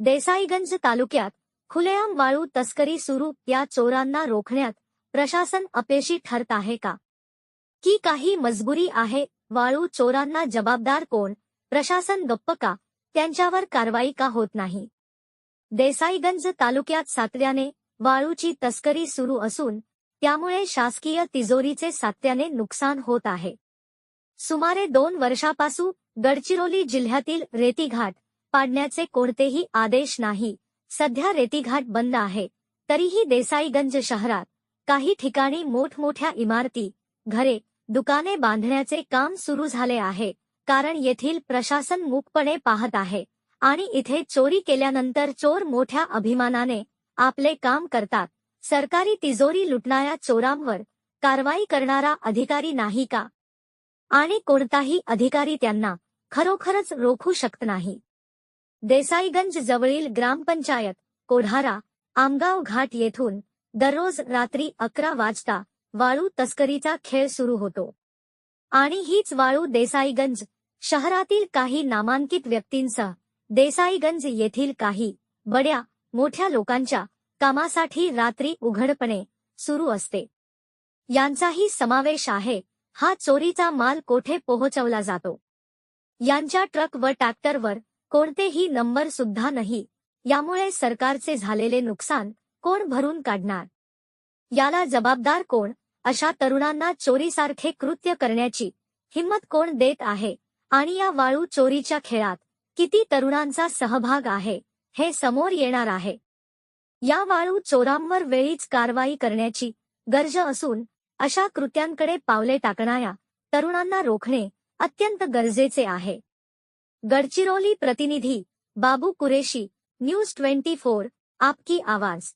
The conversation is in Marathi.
देसाईगंज तालुक्यात खुलेआम वाळू तस्करी सुरू. या चोरांना रोखण्यात प्रशासन अपेशी ठरत आहे का? की काही मजबुरी आहे? वाळू चोरांना जबाबदार कोण? प्रशासन गप्प का? त्यांच्यावर कारवाई का होत नाही? देसाईगंज तालुक्यात सातव्याने वाळूची तस्करी सुरू असून त्यामुळे शासकीय तिजोरीचे सातत्याने नुकसान होत आहे. सुमारे दोन वर्षापासून गडचिरोली जिल्ह्यातील रेतीघाट पाडण्याचे कोणतेही आदेश नाही. सध्या रेतीघाट बंद आहे. तरीही देसाईगंज शहरात काही ठिकाणी मोठमोठ्या इमारती घरे दुकाने बांधण्याचे काम सुरू झाले आहे. कारण येथील प्रशासन मूकपणे पाहत आहे आणि इथे चोरी केल्यानंतर चोर मोठ्या अभिमानाने आपले काम करतात. सरकारी तिजोरी लुटणाऱ्या चोरांवर कारवाई करणारा अधिकारी नाही का? आणि कोणताही अधिकारी त्यांना खरोखरच रोखू शकत नाही. देसाईगंज जवळील ग्रामपंचायत कोढारा आमगाव घाट येथून दररोज रात्री अकरा वाजता वाळू तस्करीचा खेळ सुरू होतो. आणि हीच वाळू देसाईगंज शहरातील काही नामांकित व्यक्तींसह देसाईगंज येथील काही बड्या मोठ्या लोकांच्या कामासाठी रात्री उघडपणे सुरू असते. यांचाही समावेश आहे हा चोरीचा माल कोठे पोहोचवला जातो? यांच्या ट्रक व ट्रॅक्टरवर कोणतेही नंबर सुद्धा नाही. यामुळे सरकारचे झालेले नुकसान कोण भरून काढणार? याला जबाबदार कोण? अशा तरुणांना चोरीसारखे कृत्य करण्याची हिंमत कोण देत आहे? आणि या वाळू चोरीच्या खेळात किती तरुणांचा सहभाग आहे? हे समोर येणार आहे. या वाळू चोरांवर वेळीच कारवाई करण्याची गरज असून अशा कृत्यांकडे पावले टाकणाऱ्या तरुणांना रोखणे अत्यंत गरजेचे आहे. गडचिरोली प्रतिनिधी Babu Qureshi news twenty four आपकी आवाज.